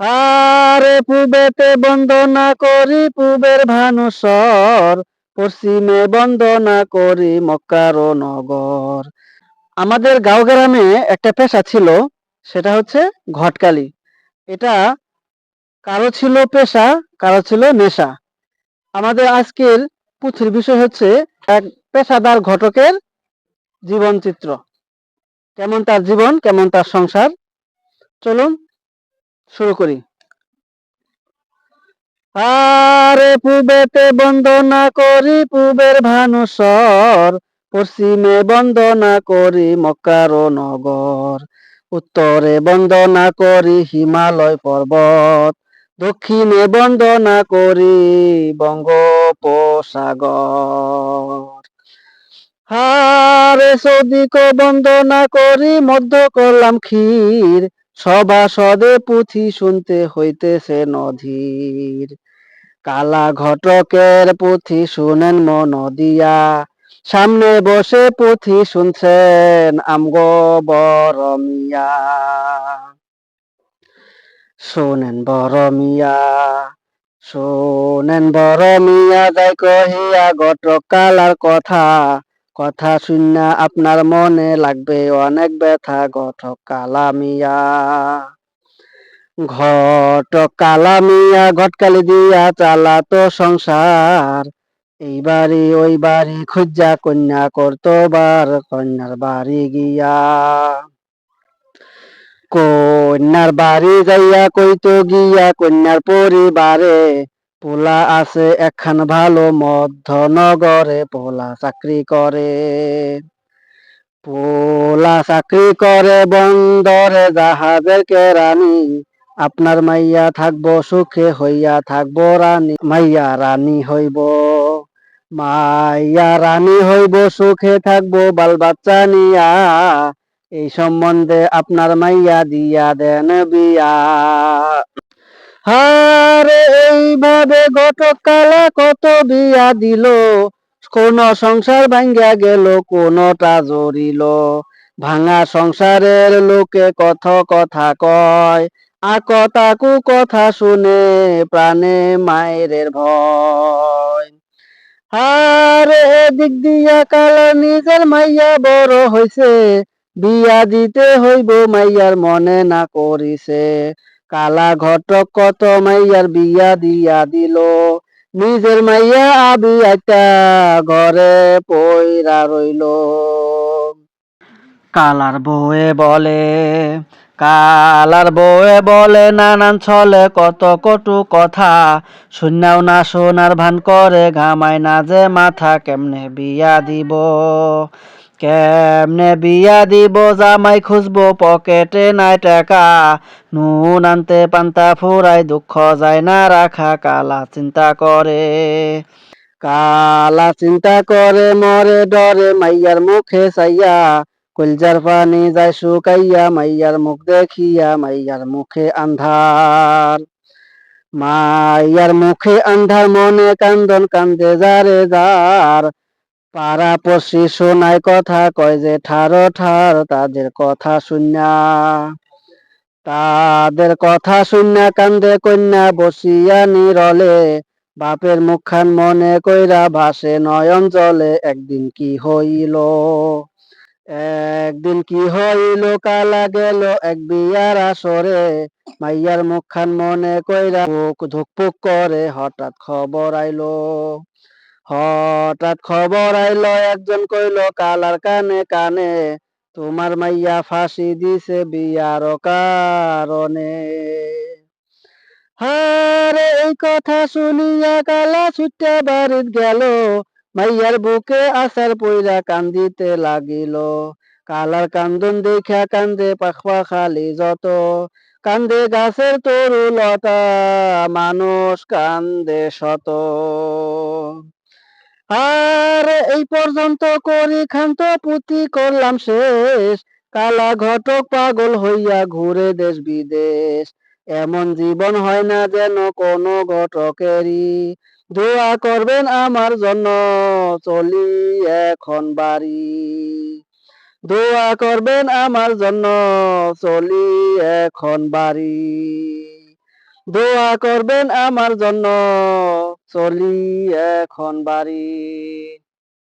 আরে পূবেতে বন্দনা করি, পূবের ভানুসর। পশ্চিমে বন্দনা করি, মক্কার নগর। আমাদের গাঁও গ্রামে একটা পেশা ছিল, সেটা হচ্ছে ঘটকালি। এটা কারও ছিল পেশা, কারও ছিল নেশা। আমাদের আজকের পুথির বিষয় হচ্ছে এক পেশাদার ঘটকের জীবন চিত্র কেমন তার জীবন, কেমন তার সংসার? চলুন শুরু করি। আরে পূবেতে বন্দনা করি, পূবের ভানুসর। পশ্চিমে বন্দনা করি, মক্কার নগর। উত্তরে বন্দনা করি, হিমালয় পর্বত। দক্ষিণে বন্দনা করি, বঙ্গোপসাগর। হারে সৌদিক বন্দনা করি, মধ্য করলাম ক্ষীর। সভাসদে পুঁথি শুনতে হইতেছে নধীর। কালা ঘটকের পুঁথি শুনেন মন দিয়া। সামনে বসে পুঁথি শুনছেন আমগো বড় মিয়া শোনেন বরমিয়া শোনেন বরমিয়া, যাই কহিয়া ঘটক কালার কথা। কথা শুননা আপনার মনে লাগবে অনেক ব্যথা, ঘটক কালা মিয়া ঘটক কালা মিয়া ঘটকালি দিয়া চালাতো সংসার। এই বাড়ি, ওই বাড়ি খুঁজা কন্যা করতো বার, কন্যার বাড়ি গিয়া। কন্যার বাড়ি যাইয়া কইতো গিয়া কন্যার পরিবারে। পোলা আছে একখান ভালো মধ্যনগরে, পোলা চাকরি করে। পোলা চাকরি করে বন্দরে, জাহাজের কেরানি। আপনার মাইয়া থাকব সুখে, হইয়া থাকব রানী। মাইয়া রানী হইব, মাইয়া রানী হইব, সুখে থাকব বাল বাচ্চা নিয়া। এই সম্বন্ধে আপনার মাইয়া দিয়া দেন বিয়া। হারে এইভাবে গতকালে কত বিয়া দিল? কোন সংসার ভাঙ্গা গেল, কোনটা জড়িল? ভাঙা সংসারের লোকে কত কথা কয় আকতাকু কথা শুনে প্রাণে মায়ের ভয়। আরে এদিক দিয়া কালা নিজের মাইয়া বড় হইছে, বিয়া দিতে হইব মাইয়ার মনে না করিছে। কালা ঘটক কত মাইয়ার বিয়া দিয়া দিল। নিজের মাইয়া আবি একটা ঘরে পইরা রইল। কালার বউয়ে বলে, কালার বউয়ে বলে, নানান ছলে কত কটু কথা। শুনাও না সোনার ভান করে, ঘামায় না যে মাথা কেমনে বিয়া দিব। কেমনে বিয়া দিব, জামাই খুঁজবো, পকেটে নাই টাকা। নুন আনতে পান্তা ফুরাই, দুঃখ যায় না রাখা, কালা চিন্তা করে। কালা চিন্তা করে, মরে ডরে, মাইয়ার মুখে চাইয়া কলজার পানি যায় শুকাইয়া, মাইয়ার মুখ দেখিয়া, মাইয়ার মুখে আন্ধার। মাইয়ার মুখে আন্ধার, মনে কান্দন কান্দে যারে যার। পাড়া পড়শি শোনায় কথা কয় যে ঠার ঠার তাদের কথা শুনিয়া। তাদের কথা শুনিয়া কান্দে কন্যা বসিয়া নিরলে। বাপের মুখখান মনে কইরা ভাসে নয়ন জলে। একদিন কি হইল? একদিন কি হইল? কালা গেল এক বিয়ার আসরে। মাইয়ার মুখখান মনে কইরা বুক ধুকপুক করে। হঠাৎ খবর আইলো। হঠাৎ খবর আইলো, একজন কইল, কালার কানে কানে তোমার মাইয়া ফাঁসি দিছে বিয়ার কারণে। হারে এই কথা শুনিয়া কালা ছুটে বাড়িত গেল। মাইয়ার বুকে আসার পইরা কান্দিতে লাগিল। কালার কান্দন দেখা কান্দে পাখপা খালি যত। কান্দে গাছের তরু লতা মানুষ কান্দে শত। আর এই পর্যন্ত করি খান্ত পুঁতি করলাম শেষ। কালা ঘটক পাগল হইয়া ঘুরে দেশ বিদেশ। এমন জীবন হয় না যেন কোনো ঘটকেরই। দোয়া করবেন আমার জন্য, চলি এখন বাড়ি। দোয়া করবেন আমার জন্য, চলি এখন বাড়ি। দোয়া করবেন আমার জন্য চলি এখন বাড়ি।